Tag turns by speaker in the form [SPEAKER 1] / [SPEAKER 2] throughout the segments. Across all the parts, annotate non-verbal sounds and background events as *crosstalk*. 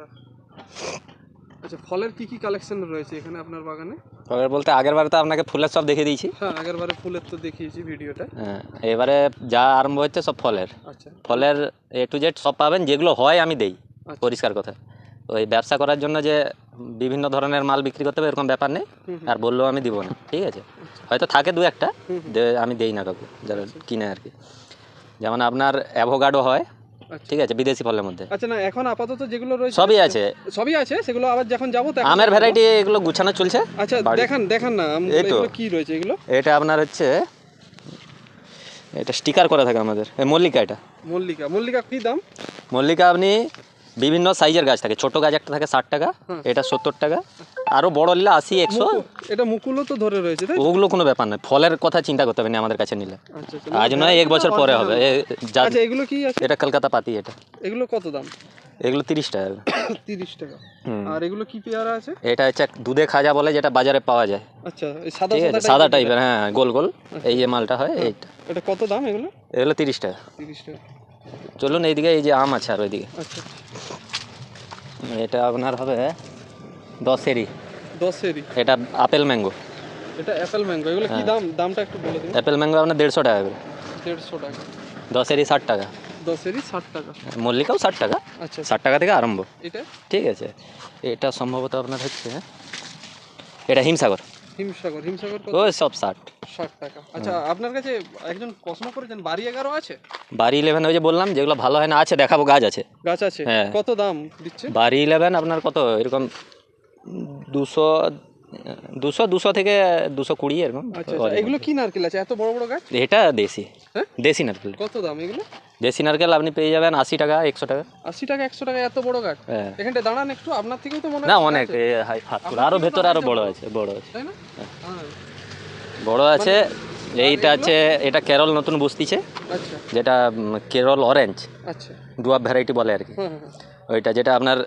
[SPEAKER 1] একটা আচ্ছা ফলের কি কি কালেকশন রয়েছে এখানে আপনার বাগানে?
[SPEAKER 2] ফলের বলতে আগের বারে তো আপনাকে ফুলের সব দেখিয়ে দিয়েছি।
[SPEAKER 1] হ্যাঁ আগের বারে ফুলের তো দেখিয়েছি ভিডিওটা।
[SPEAKER 2] হ্যাঁ এবারে যা আরম্ভ হচ্ছে সব ফলের।
[SPEAKER 1] আচ্ছা।
[SPEAKER 2] ফলের এ টু জেড সব পাবেন যেগুলো হয় আমি দেই
[SPEAKER 1] আচ্ছা।
[SPEAKER 2] পরিষ্কার কথা। ওই ব্যবসা করার জন্য যে বিভিন্ন ধরনের মাল বিক্রি করতে হবে এরকম ব্যাপার নেই। আর বললেও আমি দিব না ঠিক আছে? হয়তো থাকে দু একটা। আমি দেই না কাউকে যারা কিনে আর কি। যেমন আপনার অ্যাভোগাডো হয়
[SPEAKER 1] আচ্ছা
[SPEAKER 2] ঠিক আছে বিদেশি ফলের মধ্যে।
[SPEAKER 1] আচ্ছা না এখন আপাতত যেগুলো রয়েছে
[SPEAKER 2] সবই আছে।
[SPEAKER 1] সবই আছে সেগুলো আবার যখন যাব তখন
[SPEAKER 2] আমের ভ্যারাইটি এগুলো গুছানো চলছে।
[SPEAKER 1] আচ্ছা দেখান দেখান না। এগুলো কি রয়েছে এগুলো?
[SPEAKER 2] এটা আপনার হচ্ছে এটা স্টিকার করা থাকে আমাদের। এই মল্লিকা এটা।
[SPEAKER 1] মল্লিকা মল্লিকা কি দাম?
[SPEAKER 2] মল্লিকা আপনি বিভিন্ন সাইজের গাছ থাকে। ছোট গাছ একটা থাকে ষাট টাকা এটা সত্তর টাকা। আরও বড় নিলে আশি একশো?
[SPEAKER 1] এটা মুকুলও তো ধরে রয়েছে তাই
[SPEAKER 2] ওগুলো কোনো ব্যাপার নয়। ফলের কথা চিন্তা করতে হবে না আমাদের কাছে নিলে।
[SPEAKER 1] আচ্ছা আচ্ছা
[SPEAKER 2] আজ নয় এক বছর পরে হবে।
[SPEAKER 1] আচ্ছা এগুলো কি
[SPEAKER 2] এটা কলকাতা পাতি এটা।
[SPEAKER 1] এগুলো কত দাম?
[SPEAKER 2] এগুলো তিরিশ টাকা। *coughs*
[SPEAKER 1] তিরিশ টাকা। আর এগুলো কি পেয়ারা আছে?
[SPEAKER 2] এটা হচ্ছে দুধে খাজা বলে যেটা বাজারে পাওয়া যায়।
[SPEAKER 1] আচ্ছা সাদা
[SPEAKER 2] টাইপের হ্যাঁ গোল গোল। এই যে মালটা হয় এইটা।
[SPEAKER 1] এটা কত দাম এগুলো?
[SPEAKER 2] এগুলো তিরিশ টাকা।
[SPEAKER 1] তিরিশ টাকা।
[SPEAKER 2] চলুন এইদিকে এই যে আম আছে আর ওইদিকে।
[SPEAKER 1] আচ্ছা।
[SPEAKER 2] এটা আপনার হবে দশেরই।
[SPEAKER 1] দশেরই?
[SPEAKER 2] এটা আপেল ম্যাঙ্গো।
[SPEAKER 1] এটা অ্যাপেল ম্যাঙ্গো। এগুলো কি দাম? দামটা একটু বলে দিন।
[SPEAKER 2] অ্যাপেল ম্যাঙ্গো আপনার দেড়শো টাকা করে।
[SPEAKER 1] দেড়শো টাকা।
[SPEAKER 2] দশেরই ষাট টাকা।
[SPEAKER 1] দশেরই ষাট টাকা।
[SPEAKER 2] মল্লিকাও ষাট টাকা।
[SPEAKER 1] আচ্ছা।
[SPEAKER 2] ষাট টাকা থেকে আরম্ভ।
[SPEAKER 1] এটা?
[SPEAKER 2] ঠিক আছে। এটা সম্ভবত আপনার হচ্ছে এটা হিমসাগর।
[SPEAKER 1] হিমসাগর। হিমসাগর
[SPEAKER 2] ওই সব ষাট।
[SPEAKER 1] ষাট টাকা। আচ্ছা আপনার কাছে একজন প্রশ্ন করেছেন বাড়ি এগারো আছে?
[SPEAKER 2] বাড়ি ইলেভেন ওই যে বললাম যেগুলো ভালো হয় না আছে দেখাবো গাছ আছে।
[SPEAKER 1] গাছ আছে?
[SPEAKER 2] হ্যাঁ।
[SPEAKER 1] কত দাম দিচ্ছে
[SPEAKER 2] বাড়ি ইলেভেন আপনার কত? এরকম দুশো দুশো দুশো থেকে দুশো কুড়ি এরকম
[SPEAKER 1] আচ্ছা আচ্ছা এগুলো কি নারকেল আছে? এত বড় বড় গাছ?
[SPEAKER 2] এটা দেশি।
[SPEAKER 1] হ্যাঁ?
[SPEAKER 2] দেশি নারকেল।
[SPEAKER 1] কত দাম এগুলো?
[SPEAKER 2] দেশি নারকেল আপনি পেয়ে যাবেন আশি টাকা একশো টাকা।
[SPEAKER 1] আশি টাকা একশো টাকা এত বড় গাছ?
[SPEAKER 2] হ্যাঁ।
[SPEAKER 1] এখানটা দাঁড়ান একটু আপনার থেকেও তো মনে
[SPEAKER 2] না অনেক আরও ভেতরে আরও বড় আছে বড় আছে।
[SPEAKER 1] তাই না? হ্যাঁ।
[SPEAKER 2] বড় আছে এইটা আছে এটা কেরল নতুন বস্তিছে
[SPEAKER 1] আচ্ছা।
[SPEAKER 2] যেটা কেরল অরেঞ্জ
[SPEAKER 1] আচ্ছা।
[SPEAKER 2] ডুয়াব ভ্যারাইটি বলে আর কি। ওইটা যেটা আপনার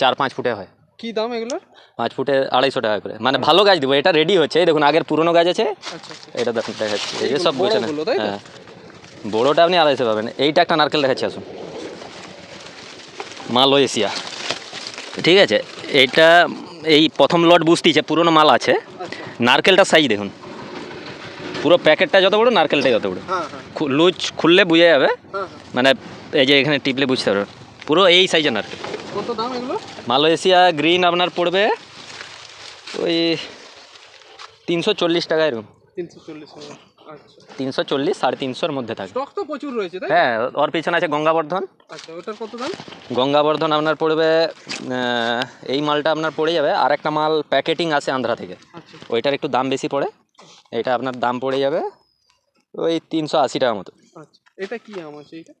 [SPEAKER 2] চার পাঁচ ফুটে হয়।
[SPEAKER 1] কি দাম এগুলোর
[SPEAKER 2] পাঁচ ফুটে আড়াইশো টাকা করে। মানে ভালো গাছ দিব এটা রেডি হচ্ছে। এই দেখুন আগের পুরনো গাছ আছে।
[SPEAKER 1] আচ্ছা আচ্ছা।
[SPEAKER 2] এটা দেখুন দেখাচ্ছি। এই যে সব গোছানো? হ্যাঁ। বড়োটা আপনি আড়াইশো পাবেন। এইটা একটা নারকেল দেখাচ্ছি আসুন। মালয়েশিয়া। ঠিক আছে? এইটা এই প্রথম লট বুঝতেছে পুরনো মাল আছে।
[SPEAKER 1] আচ্ছা।
[SPEAKER 2] নারকেলটার সাইজ দেখুন। পুরো প্যাকেটটা যত বড় নারকেলটা যত বড়।
[SPEAKER 1] হ্যাঁ হ্যাঁ।
[SPEAKER 2] লুজ খুললে বুঝে যাবে।
[SPEAKER 1] হ্যাঁ
[SPEAKER 2] মানে এই যে এখানে টিপলে বুঝতে পারবেন পুরো এই সাইজের নারকেল।
[SPEAKER 1] কত দাম এগুলো?
[SPEAKER 2] মালয়েশিয়া গ্রিন আপনার পড়বে ওই তিনশো চল্লিশ টাকা এরকম
[SPEAKER 1] তিনশো চল্লিশ আচ্ছা।
[SPEAKER 2] তিনশো চল্লিশ সাড়ে তিনশোর মধ্যে
[SPEAKER 1] স্টক তো প্রচুর রয়েছে তাই
[SPEAKER 2] হ্যাঁ ওর পিছনে আছে গঙ্গাবর্ধন।
[SPEAKER 1] আচ্ছা ওটার কত দাম?
[SPEAKER 2] গঙ্গাবর্ধন আপনার পড়বে এই মালটা আপনার পড়ে যাবে। আর একটা মাল প্যাকেটিং আছে আন্ধ্রা থেকে।
[SPEAKER 1] আচ্ছা।
[SPEAKER 2] ওইটার একটু দাম বেশি পড়ে। এটা আপনার দাম পড়ে যাবে ওই তিনশো আশি টাকা মতো।
[SPEAKER 1] আচ্ছা এটা কি আম আছে এটা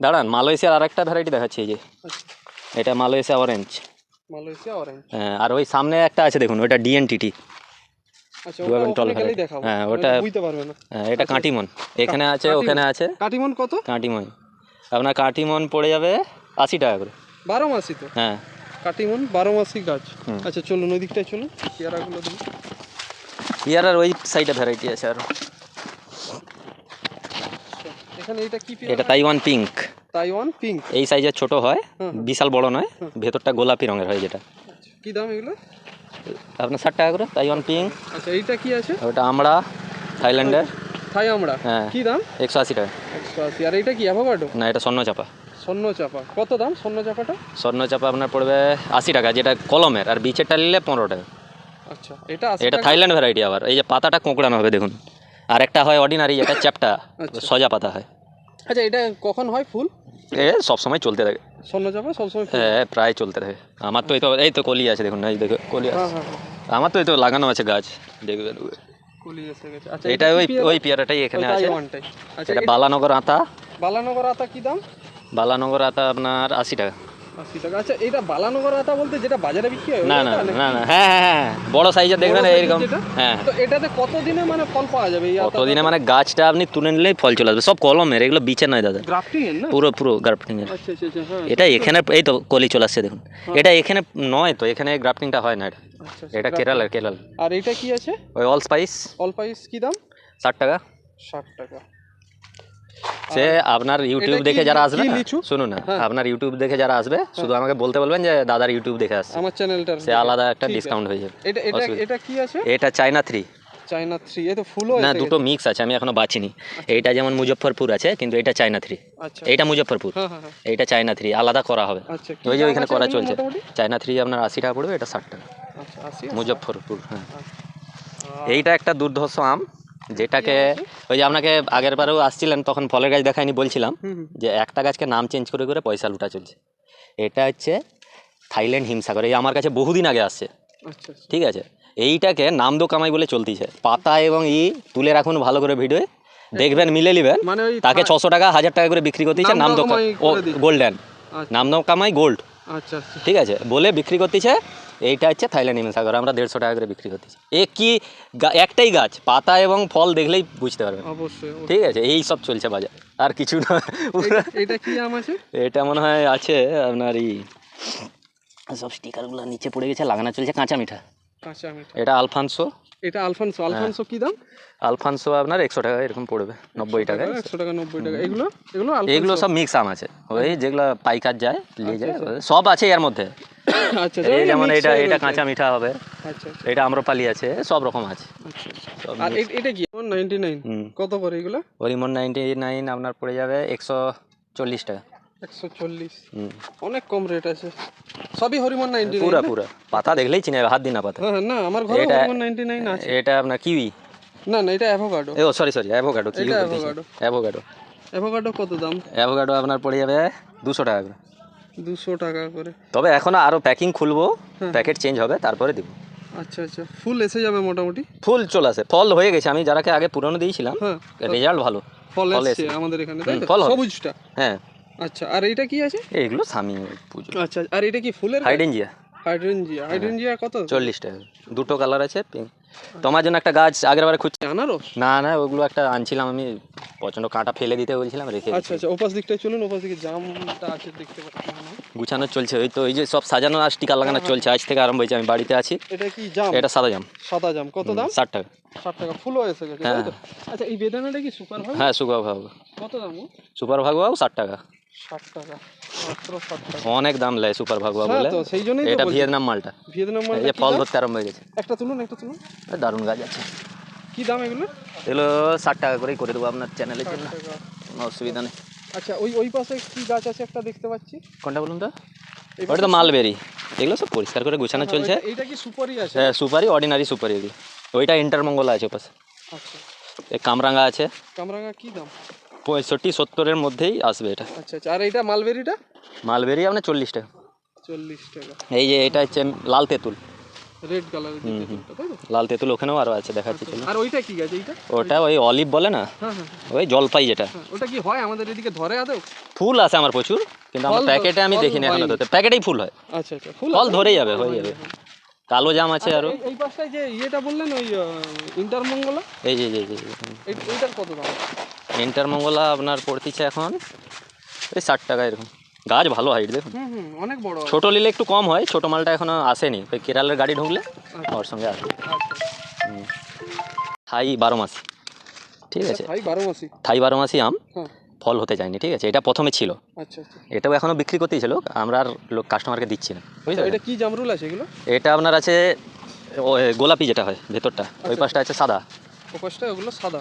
[SPEAKER 2] দাঁড়ান মালয়েশিয়ার আর একটা ভ্যারাইটি দেখাচ্ছি এই যে।
[SPEAKER 1] আচ্ছা।
[SPEAKER 2] এটা মালয়েশিয়া অরেঞ্জ
[SPEAKER 1] মালয়েশিয়া অরেঞ্জ
[SPEAKER 2] হ্যাঁ, আর ওই সামনে একটা আছে দেখুন ওইটা ডিএনটিটি
[SPEAKER 1] আচ্ছা ওটা
[SPEAKER 2] হ্যাঁ,
[SPEAKER 1] ওটা
[SPEAKER 2] ওটা-
[SPEAKER 1] বুঝতে পারবে না।
[SPEAKER 2] হ্যাঁ, এটা কাঁটিমন। এখানে আছে ওখানে আছে।
[SPEAKER 1] কাটিমন কত?
[SPEAKER 2] কাঁটিমন। আপনার কাঁটিমন পড়ে যাবে আশি টাকা করে।
[SPEAKER 1] বারো মাসি তো?
[SPEAKER 2] হ্যাঁ।
[SPEAKER 1] কাটিমন বারো মাসি গাছ। আচ্ছা চলুন ওই দিকটায় চলুন পেয়ারাগুলো দিন
[SPEAKER 2] ইয়ার ওই সাইডে ভ্যারাইটি আছে আর।
[SPEAKER 1] এখানে এটা কি
[SPEAKER 2] এটা তাইওয়ান পিঙ্ক
[SPEAKER 1] তাইওয়ান পিঙ্ক
[SPEAKER 2] এই সাইজের ছোট হয় বিশাল বড় নয় ভেতরটা গোলাপি রঙের হয় যেটা।
[SPEAKER 1] কি দাম এগুলো?
[SPEAKER 2] আপনার ষাট টাকা করে তাইওয়ান পিঙ্ক
[SPEAKER 1] আচ্ছা এইটা কি আছে?
[SPEAKER 2] ওটা আমরা থাইল্যান্ডের
[SPEAKER 1] থাই আমরা।
[SPEAKER 2] হ্যাঁ।
[SPEAKER 1] কি দাম?
[SPEAKER 2] একশো আশি টাকা।
[SPEAKER 1] একশো আশি। আর এইটা কি অ্যাভোকাডো
[SPEAKER 2] না এটা স্বর্ণ চাপা
[SPEAKER 1] স্বর্ণ চাপা কত দাম স্বর্ণ চাপাটা
[SPEAKER 2] স্বর্ণ চাপা আপনার পড়বে আশি টাকা যেটা কলমের। আর বিচেরটা নিলে পনেরো টাকা।
[SPEAKER 1] আচ্ছা এটা
[SPEAKER 2] এটা থাইল্যান্ড ভ্যারাইটি আবার। এই যে পাতাটা কোঁকড়ানো হবে দেখুন। আর একটা হয় অর্ডিনারি যেটা চ্যাপটা
[SPEAKER 1] আচ্ছা।
[SPEAKER 2] সজা পাতা হয়।
[SPEAKER 1] আচ্ছা এটা কখন হয় ফুল?
[SPEAKER 2] এ সবসময় চলতে থাকে।
[SPEAKER 1] স্বর্ণচাপা সবসময়
[SPEAKER 2] হ্যাঁ প্রায় চলতে থাকে। আমার তো এই তো এই তো কলি আছে দেখুন এই দেখো কলি আছে।
[SPEAKER 1] হ্যাঁ হ্যাঁ হ্যাঁ।
[SPEAKER 2] আমার তো এই তো লাগানো আছে গাছ দেখবেন
[SPEAKER 1] আচ্ছা
[SPEAKER 2] এটা ওই ওই পেয়ারাটাই এখানে আছে।
[SPEAKER 1] আচ্ছা
[SPEAKER 2] এটা বালানগর আতা।
[SPEAKER 1] বালানগর আতা কি দাম?
[SPEAKER 2] বালানগর আতা আপনার আশি টাকা।
[SPEAKER 1] আশি টাকা। আচ্ছা এটা বালানগর আতা বলতে যেটা বাজারে বিক্রি হয়
[SPEAKER 2] না না না না হ্যাঁ হ্যাঁ হ্যাঁ বড় সাইজের দেখবেন
[SPEAKER 1] বড় size এর
[SPEAKER 2] এইরকম
[SPEAKER 1] যেটা?
[SPEAKER 2] হ্যাঁ।
[SPEAKER 1] তো এটাতে কতদিনে মানে ফল পাওয়া যাবে
[SPEAKER 2] কতদিনে মানে গাছটা আপনি তুলে নিলেই ফল চলে আসবে। সব কলমের এগুলো বিচে নয় দাদা।
[SPEAKER 1] গ্রাফটিং না?
[SPEAKER 2] পুরো পুরো গ্রাফটিং এর
[SPEAKER 1] আচ্ছা আচ্ছা আচ্ছা হ্যাঁ।
[SPEAKER 2] এটা এখানে এই তো কলি চলে আসছে দেখুন। এটা এখানে নয় তো এখানে গ্রাফটিংটা হয় না এটা। এটা কেরালার কেরাল
[SPEAKER 1] আর এটা কি আছে?
[SPEAKER 2] ওই অল স্পাইস
[SPEAKER 1] অল কি দাম?
[SPEAKER 2] ষাট টাকা।
[SPEAKER 1] ষাট টাকা।
[SPEAKER 2] সে আপনার ইউটিউব দেখে যারা আসবে? শুনুন না
[SPEAKER 1] হ্যাঁ।
[SPEAKER 2] আপনার ইউটিউব দেখে যারা আসবে শুধু আমাকে বলতে বলবেন যে দাদার ইউটিউব দেখে আসছে।
[SPEAKER 1] আমার চ্যানেলটার
[SPEAKER 2] সে আলাদা একটা ডিসকাউন্ট হয়ে যাবে।
[SPEAKER 1] এটা এটা এটা কি আছে?
[SPEAKER 2] এটা চাইনা থ্রি
[SPEAKER 1] চায়না থ্রি এ তো ফুলও
[SPEAKER 2] না দুটো মিক্স আছে আমি এখনও বাছিনি এইটা যেমন মুজফ্ফরপুর আছে কিন্তু এটা থ্রি
[SPEAKER 1] আচ্ছা।
[SPEAKER 2] এইটা মুজফ্ফরপুর
[SPEAKER 1] হ্যাঁ হ্যাঁ হ্যাঁ।
[SPEAKER 2] এইটা চাইনা থ্রি আলাদা করা হবে।
[SPEAKER 1] আচ্ছা
[SPEAKER 2] ওই যে ওইখানে করা চলছে? চাইনা থ্রি আপনার আশি টাকা পড়বে এটা ষাট টাকা।
[SPEAKER 1] আচ্ছা?
[SPEAKER 2] মুজফ্ফরপুর হ্যাঁ। এইটা একটা দুর্ধর্ষ আম। যেটাকে ওই যে আপনাকে আগের বারেও আসছিলেন তখন ফলের গাছ দেখায়নি বলছিলাম যে একটা গাছকে নাম চেঞ্জ করে করে পয়সা লুটা চলছে। এটা হচ্ছে থাইল্যান্ড হিমসাগর এই আমার কাছে বহুদিন আগে আসছে।
[SPEAKER 1] আচ্ছা আচ্ছা।
[SPEAKER 2] ঠিক আছে? এইটাকে নাম দো কামাই বলে চলতিছে। পাতা এবং ই তুলে রাখুন ভালো করে ভিডিও দেখবেন মিলে নিবেন।
[SPEAKER 1] মানে
[SPEAKER 2] তাকে ছশো টাকা হাজার টাকা করে বিক্রি করতেছে
[SPEAKER 1] নাম দো
[SPEAKER 2] গোল্ডেন।
[SPEAKER 1] আচ্ছা।
[SPEAKER 2] নাম দো কামাই গোল্ড। ঠিক আছে? বলে বিক্রি করতেছে এইটা হচ্ছে থাইল্যান্ড হিমসাগর আমরা দেড়শো টাকা করে বিক্রি করতেছি। এ কি একটাই গাছ পাতা এবং ফল দেখলেই বুঝতে পারবেন।
[SPEAKER 1] অবশ্যই।
[SPEAKER 2] ঠিক আছে এই সব চলছে বাজার আর কিছু না।
[SPEAKER 1] এটা- কি আম আছে?
[SPEAKER 2] এটা মনে হয় আছে আপনার এই সব স্টিকারগুলো নিচে পড়ে গেছে লাগানো চলছে কাঁচা মিঠা।
[SPEAKER 1] কাঁচা মিঠা।
[SPEAKER 2] এটা আলফানসো।
[SPEAKER 1] এটা আলফানসো আলফানসো কি দাম?
[SPEAKER 2] আলফানসো আপনার একশো টাকা এরকম পড়বে নব্বই টাকায়
[SPEAKER 1] একশো টাকা নব্বই টাকা এগুলো? এগুলো
[SPEAKER 2] এগুলো সব মিক্স আম আছে। ওই যেগুলো পাইকার যায় নিয়ে যায় সব আছে এর মধ্যে।
[SPEAKER 1] আচ্ছা
[SPEAKER 2] এই
[SPEAKER 1] আচ্ছা,
[SPEAKER 2] যেমন এটা এটা কাঁচা মিঠা হবে।
[SPEAKER 1] আচ্ছা আচ্ছা,
[SPEAKER 2] এটা আম্রপালি আছে সব রকম আছে।
[SPEAKER 1] আর এটা কি? কত করে এগুলো?
[SPEAKER 2] আপনার পড়ে যাবে একশো চল্লিশ টাকা।
[SPEAKER 1] একশো চল্লিশ।
[SPEAKER 2] হুম।
[SPEAKER 1] অনেক কম রেট আছে। সবই হরিমন নাইনটি
[SPEAKER 2] পুরা পুরা। পাতা দেখলেই চিনে হাত দিন পাতা।
[SPEAKER 1] হ্যাঁ না আমার ঘরে
[SPEAKER 2] এটা-
[SPEAKER 1] হরিমন নাইনটি নাইন আছে।
[SPEAKER 2] এটা আপনার কিউই?
[SPEAKER 1] না না এটা অ্যাভোকাডো
[SPEAKER 2] ও সরি সরি অ্যাভোকাডো
[SPEAKER 1] কত দাম?
[SPEAKER 2] অ্যাভোকাডো আপনার পড়ে যাবে দুশো টাকা করে।
[SPEAKER 1] দুশো টাকা করে।
[SPEAKER 2] তবে এখনও আরও প্যাকিং খুলবো প্যাকেট চেঞ্জ হবে তারপরে দিব।
[SPEAKER 1] আচ্ছা আচ্ছা। ফুল এসে যাবে মোটামুটি?
[SPEAKER 2] ফুল চলে আসে। ফল হয়ে গেছে। আমি যারাকে আগে পুরনো দিয়েছিলাম
[SPEAKER 1] হ্যাঁ।
[SPEAKER 2] রেজাল্ট ভালো।
[SPEAKER 1] ফল এসছে। আমাদের এখানে তাই
[SPEAKER 2] ফল।
[SPEAKER 1] সবুজটা?
[SPEAKER 2] হ্যাঁ।
[SPEAKER 1] আচ্ছা আর এটা কি আছে?
[SPEAKER 2] এইগুলো স্বামী পুজো।
[SPEAKER 1] আচ্ছা আর এটা কি ফুলের?
[SPEAKER 2] হাইডেনজিয়া
[SPEAKER 1] হাইড্রেনজিয়া হাইড্রেনজিয়া কত?
[SPEAKER 2] চল্লিশ টাকা। দুটো কালার আছে পিঙ্ক তোমার জন্য একটা গাছ আগের বারে খুঁজছি।
[SPEAKER 1] আনারস?
[SPEAKER 2] না না ওগুলো একটা আনছিলাম আমি প্রচণ্ড কাঁটা ফেলে দিতে বলছিলাম রেখে
[SPEAKER 1] আচ্ছা আচ্ছা ওপাশ দিকটায় চলুন ওপাশ দিকে জামটা আছে দেখতে পাচ্ছি।
[SPEAKER 2] গুছানো চলছে ওই তো ওই যে সব সাজানো আর টিকা লাগানো চলছে আজ থেকে আরম্ভ হয়েছে আমি বাড়িতে আছি।
[SPEAKER 1] এটা কি জাম?
[SPEAKER 2] এটা সাদা জাম।
[SPEAKER 1] সাদা জাম। কত দাম?
[SPEAKER 2] ষাট টাকা।
[SPEAKER 1] ষাট টাকা গেছে তাই আচ্ছা এই বেদানাটা কি সুপার ভাগ?
[SPEAKER 2] হ্যাঁ সুপার ভাগ।
[SPEAKER 1] কত দাম
[SPEAKER 2] সুপার ষাট টাকা।
[SPEAKER 1] ষাট টাকা ষাট টাকা।
[SPEAKER 2] অনেক দাম লেয় সুপার ভাগুয়া
[SPEAKER 1] হ্যাঁ
[SPEAKER 2] বলে
[SPEAKER 1] সেই জন্যই
[SPEAKER 2] এটা। ভিয়েতনাম মালটা।
[SPEAKER 1] ভিয়েতনাম
[SPEAKER 2] এই
[SPEAKER 1] মালটা
[SPEAKER 2] ফল? ধরতে আরম্ভ হয়ে গেছে।
[SPEAKER 1] একটা তুলুন একটা তুলুন।
[SPEAKER 2] এই দারুণ গাছ আছে।
[SPEAKER 1] কি দাম এগুলো?
[SPEAKER 2] এগুলো ষাট টাকা করেই করে দেবো আপনার চ্যানেলের জন্য কোনো অসুবিধা নেই।
[SPEAKER 1] আচ্ছা ওই ওই পাশে কি গাছ আছে একটা দেখতে পাচ্ছি?
[SPEAKER 2] কোনটা বলুন তো? ওটা তো মালবেরি। এগুলো সব পরিষ্কার করে গুছানো
[SPEAKER 1] হ্যাঁ,
[SPEAKER 2] চলছে।
[SPEAKER 1] এইটা কি সুপারি আছে?
[SPEAKER 2] হ্যাঁ সুপারি অর্ডিনারি সুপারি এগুলো। ওইটা ইন্টারমঙ্গলা আছে পাশে
[SPEAKER 1] আচ্ছা।
[SPEAKER 2] কামরাঙ্গা আছে।
[SPEAKER 1] কামরাঙা কি দাম?
[SPEAKER 2] পঁয়ষট্টি সত্তরের মধ্যেই আসবে এটা।
[SPEAKER 1] আচ্ছা আচ্ছা। আর এইটা মালবেরিটা?
[SPEAKER 2] মালবেরি আপনার চল্লিশ টাকা।
[SPEAKER 1] চল্লিশ টাকা।
[SPEAKER 2] এই যে এটা হচ্ছে লাল তেঁতুল।
[SPEAKER 1] রেড কালারের যে তেঁতুলটা, তাই তো?
[SPEAKER 2] লাল তেঁতুল ওখানেও আরও আছে দেখাচ্ছি চলুন।
[SPEAKER 1] আর ওইটা কি গাছ এইটা?
[SPEAKER 2] ওটা ওই অলিভ বলে না?
[SPEAKER 1] হ্যাঁ হ্যাঁ
[SPEAKER 2] ওই জলপাই যেটা।
[SPEAKER 1] হ্যাঁ ওটা কি হয় আমাদের এদিকে ধরে আদৌ?
[SPEAKER 2] ফুল আছে আমার প্রচুর কিন্তু আমার প্যাকেটে আমি দেখিনি
[SPEAKER 1] এখনও।
[SPEAKER 2] তো। প্যাকেটেই ফুল হয়।
[SPEAKER 1] আচ্ছা আচ্ছা ফুল
[SPEAKER 2] ফল
[SPEAKER 1] আছে?
[SPEAKER 2] ধরে যাবে হয়ে যাবে। কালো জাম আছে আরও
[SPEAKER 1] এই- এই পাশটায় যে ইয়েটা বললেন ওই ইন্টারমঙ্গলা?
[SPEAKER 2] এই যে এই যে
[SPEAKER 1] এইটার কত দাম?
[SPEAKER 2] ইন্টারমঙ্গলা আপনার পড়তিছে এখন ওই ষাট টাকা এরকম। গাছ ভালো হাইট দেখুন।
[SPEAKER 1] অনেক বড় আছে।
[SPEAKER 2] ছোটো নিলে একটু কম হয় ছোটো মালটা এখনও আসেনি। ওই কেরালের গাড়ি ঢুকলে ওর সঙ্গে আসবে।
[SPEAKER 1] আচ্ছা।
[SPEAKER 2] থাই বারো মাস ঠিক আছে?
[SPEAKER 1] বারো মাসি।
[SPEAKER 2] থাই বারো মাসি আম
[SPEAKER 1] হ্যাঁ।
[SPEAKER 2] ফল হতে যায়নি ঠিক আছে? এটা প্রথমে ছিল।
[SPEAKER 1] আচ্ছা আচ্ছা।
[SPEAKER 2] এটাও এখনও বিক্রি করতেই ছিল আমরা আর লোক কাস্টমারকে দিচ্ছি না।
[SPEAKER 1] এটা কি জামরুল আছে এগুলো?
[SPEAKER 2] এটা আপনার আছে গোলাপি যেটা হয় ভেতরটা ওই পাশটা আছে সাদা।
[SPEAKER 1] ওপাশটা ওগুলো সাদা।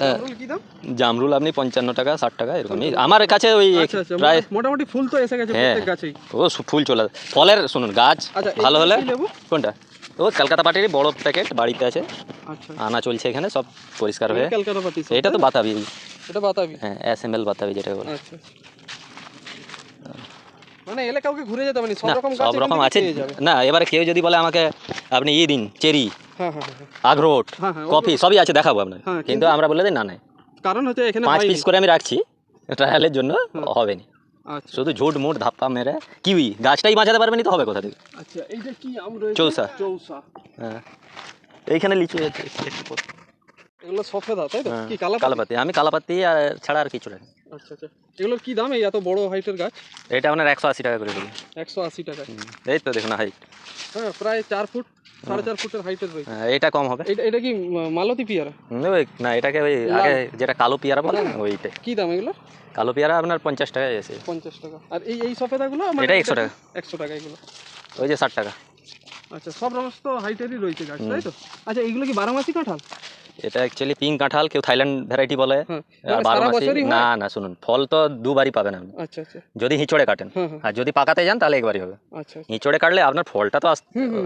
[SPEAKER 1] জামরুল কি দাম?
[SPEAKER 2] জামরুল আপনি পঞ্চান্ন টাকা ষাট টাকা এরকমই আমার কাছে ওই
[SPEAKER 1] আচ্ছা আচ্ছা
[SPEAKER 2] প্রায়
[SPEAKER 1] মোটামুটি ফুল তো এসে গেছে
[SPEAKER 2] হ্যাঁ।
[SPEAKER 1] প্রত্যেক গাছেই।
[SPEAKER 2] ও ফুল চলে ফলের শুনুন গাছ
[SPEAKER 1] আচ্ছা
[SPEAKER 2] ভালো হলে কোনটা? ও কলকাতা পাটিরই বড় প্যাকেট বাড়িতে আছে।
[SPEAKER 1] আচ্ছা।
[SPEAKER 2] আনা চলছে এখানে সব পরিষ্কার হয়ে। এটা তো বাতাবি।
[SPEAKER 1] এটা বাতাবি?
[SPEAKER 2] হ্যাঁ এস এম এল বাতাবি যেটা বলে।
[SPEAKER 1] আচ্ছা। মানে এলে কাউকে ঘুরে যেতে হবে না সব রকম
[SPEAKER 2] সব রকম আছে। না এবারে কেউ যদি বলে আমাকে আপনি ই দিন চেরি
[SPEAKER 1] হ্যাঁ হ্যাঁ হ্যাঁ হ্যাঁ,
[SPEAKER 2] কফি সবই আছে দেখাবো আপনার কিন্তু আমরা বলে দিই না নাই
[SPEAKER 1] কারণ হচ্ছে এখানে
[SPEAKER 2] পাঁচ পিস করে আমি রাখছি ট্রায়ালের জন্য হবে না।
[SPEAKER 1] আচ্ছা।
[SPEAKER 2] শুধু ঝুট মুট ধাপ্পা মেরে কিউই গাছটাই বাঁচাতে পারবেনি তো হবে কোথা থেকে?
[SPEAKER 1] আচ্ছা এইটা কি আম রয়েছে?
[SPEAKER 2] চৌসা।
[SPEAKER 1] চৌসা।
[SPEAKER 2] হ্যাঁ। এইখানে লিচু আছে
[SPEAKER 1] এগুলো সফেদা তাই তো? কি
[SPEAKER 2] কালাপাতি? আমি কালাপাতি আর ছাড়া আর কিছু রাখি
[SPEAKER 1] আচ্ছা আচ্ছা। এগুলোর কি দাম? এই এত বড় হাইটের গাছ?
[SPEAKER 2] এটা আপনার একশো আশি টাকা করে দেবে
[SPEAKER 1] একশো আশি টাকা।
[SPEAKER 2] এই তো দেখুন হাইট
[SPEAKER 1] হ্যাঁ প্রায় চার ফুট সাড়ে চার ফুটের হাইটের রয়েছে।
[SPEAKER 2] হ্যাঁ, এটা কম হবে।
[SPEAKER 1] এটা কি মালতী পিয়ারা?
[SPEAKER 2] না এটাকে ওই আগে যেটা কালো পেয়ারা বলে না, ওইটাই।
[SPEAKER 1] কি দাম এগুলো?
[SPEAKER 2] কালো পেয়ারা আপনার পঞ্চাশ টাকায় এসে
[SPEAKER 1] পঞ্চাশ টাকা। আর এই এই সফেদাগুলো?
[SPEAKER 2] এটা 100 টাকা।
[SPEAKER 1] একশো টাকা এগুলো।
[SPEAKER 2] ওই যে ষাট টাকা।
[SPEAKER 1] আচ্ছা সব সমস্ত হাইটেরই রয়েছে গাছ তাই তো? আচ্ছা এগুলো কি বারোমাসি কাঁঠাল?
[SPEAKER 2] এটা অ্যাকচুয়ালি পিঙ্ক কাঁঠাল কেউ থাইল্যান্ড ভ্যারাইটি বলে। আর
[SPEAKER 1] মানে
[SPEAKER 2] বারো মাসি না না শুনুন ফল তো দুবারই পাবেন আপনি।
[SPEAKER 1] আচ্ছা আচ্ছা।
[SPEAKER 2] যদি হিঁচড়ে কাটেন। আর যদি পাকাতে যান তাহলে একবারই হবে।
[SPEAKER 1] আচ্ছা
[SPEAKER 2] হিঁচড়ে কাটলে আপনার ফলটা তো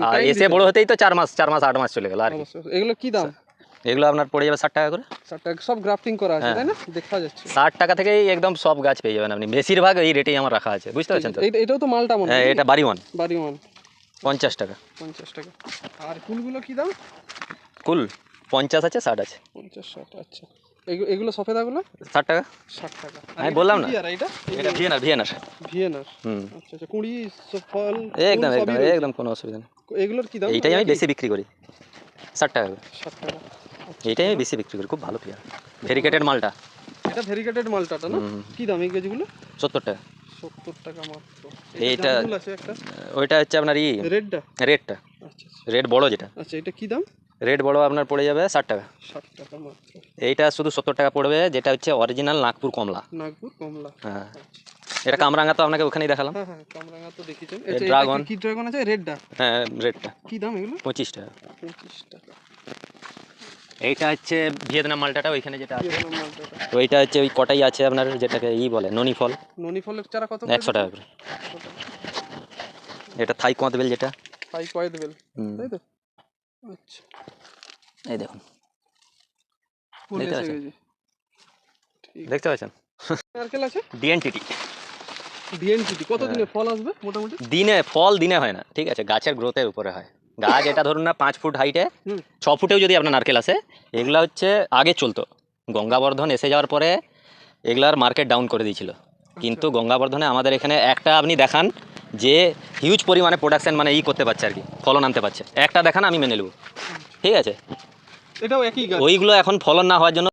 [SPEAKER 2] আর এসে বড় হতেই তো চার মাস চার মাস আট মাস চলে গেল আর
[SPEAKER 1] এগুলো কি দাম?
[SPEAKER 2] এগুলো আপনার পড়ে যাবে ষাট টাকা করে।
[SPEAKER 1] ষাট টাকা সব গ্রাফটিং করা আছে
[SPEAKER 2] হ্যাঁ।
[SPEAKER 1] তাই না? দেখা যাচ্ছে।
[SPEAKER 2] ষাট টাকা থেকেই একদম সব গাছ পেয়ে যাবেন আপনি। বেশিরভাগ এই রেটেই আমার রাখা আছে বুঝতে পারছেন তো?
[SPEAKER 1] এটাও তো মালটা মনে
[SPEAKER 2] হ্যাঁ এটা বাড়ি ওয়ান
[SPEAKER 1] বাড়ি মান
[SPEAKER 2] পঞ্চাশ টাকা।
[SPEAKER 1] পঞ্চাশ টাকা। আর ফুলগুলো কি দাম?
[SPEAKER 2] কুল পঞ্চাশ আছে ষাট আছে।
[SPEAKER 1] পঞ্চাশ ষাট আচ্ছা। এগু- এগুলো সফেদাগুলো
[SPEAKER 2] ষাট টাকা।
[SPEAKER 1] ষাট টাকা।
[SPEAKER 2] আমি বললাম না।
[SPEAKER 1] এটা
[SPEAKER 2] এটা ভিয়েনার ভিয়েনার।
[SPEAKER 1] ভিয়েনার?
[SPEAKER 2] হুম।
[SPEAKER 1] আচ্ছা আচ্ছা কুড়ি ফল
[SPEAKER 2] একদম একদম একদম কোনো অসুবিধা নেই।
[SPEAKER 1] এগুলোর কি দাম?
[SPEAKER 2] এইটাই আমি বেশি বিক্রি করি। ষাট টাকা
[SPEAKER 1] ষাট টাকা।
[SPEAKER 2] এইটাই আমি বেশি বিক্রি করি খুব ভালো পেয়ার ভেরিকেটেড মালটা।
[SPEAKER 1] এটা ভেরিকেটেড মালটাটা না? কি দাম এই গাছগুলো
[SPEAKER 2] সত্তর টাকা।
[SPEAKER 1] সত্তর টাকা মাত্র।
[SPEAKER 2] এইটা- ওইটা হচ্ছে আপনার ই
[SPEAKER 1] রেডটা?
[SPEAKER 2] রেডটা।
[SPEAKER 1] আচ্ছা আচ্ছা।
[SPEAKER 2] রেড বড় যেটা।
[SPEAKER 1] আচ্ছা এটা কি দাম?
[SPEAKER 2] রেড বড় আপনার পড়ে যাবে ষাট টাকা।
[SPEAKER 1] ষাট টাকা মাত্র।
[SPEAKER 2] এইটা শুধু সত্তর টাকা পড়বে যেটা হচ্ছে অরিজিনাল নাগপুর কমলা।
[SPEAKER 1] নাগপুর কমলা।
[SPEAKER 2] হ্যাঁ। এটা কামরাঙ্গা তো আপনাকে ওখানেই দেখালাম।
[SPEAKER 1] হ্যাঁ হ্যাঁ কামরাঙা তো এটা- কি- ড্রাগন আছে? রেডটা
[SPEAKER 2] হ্যাঁ রেডটা
[SPEAKER 1] কি দাম এগুলো?
[SPEAKER 2] পঁচিশ টাকা।
[SPEAKER 1] পঁচিশ টাকা।
[SPEAKER 2] এইটা হচ্ছে ভিয়েতনাম মালটাটা ওইখানে যেটা আছে।
[SPEAKER 1] মালটাটা।
[SPEAKER 2] ওইটা হচ্ছে ওই কটাই আছে আপনার যেটাকে ই বলে ননি ফল
[SPEAKER 1] ননি ফলের চারা কত
[SPEAKER 2] একশো টাকা করে। এটা থাই কোঁতবেল যেটা।
[SPEAKER 1] পাই কয় দেবেন তাই তো? আচ্ছা।
[SPEAKER 2] এই দেখুন। দেখতে পাচ্ছেন? দেখতে পাচ্ছেন?
[SPEAKER 1] নারকেল আছে?
[SPEAKER 2] ডিএনটিটি
[SPEAKER 1] ডিএনটিটি কত। দিনে ফল আসবে মোটামুটি?
[SPEAKER 2] দিনে ফল দিনে হয় না ঠিক আছে গাছের গ্রোথের উপরে হয়। গাছ এটা ধরুন না পাঁচ ফুট হাইটে ছ ফুটেও যদি আপনার নারকেল আসে এগুলা হচ্ছে আগে চলতো। গঙ্গাবর্ধন এসে যাওয়ার পরে এগুলার মার্কেট ডাউন করে দিয়েছিল। কিন্তু গঙ্গাবর্ধনে আমাদের এখানে একটা আপনি দেখান যে হিউজ পরিমাণে প্রোডাকশান মানে ই করতে পারছে আর কি ফলন আনতে পারছে। একটা দেখান আমি মেনে নেব। ঠিক আছে?
[SPEAKER 1] এটাও একই
[SPEAKER 2] ওইগুলো এখন ফলন না হওয়ার জন্য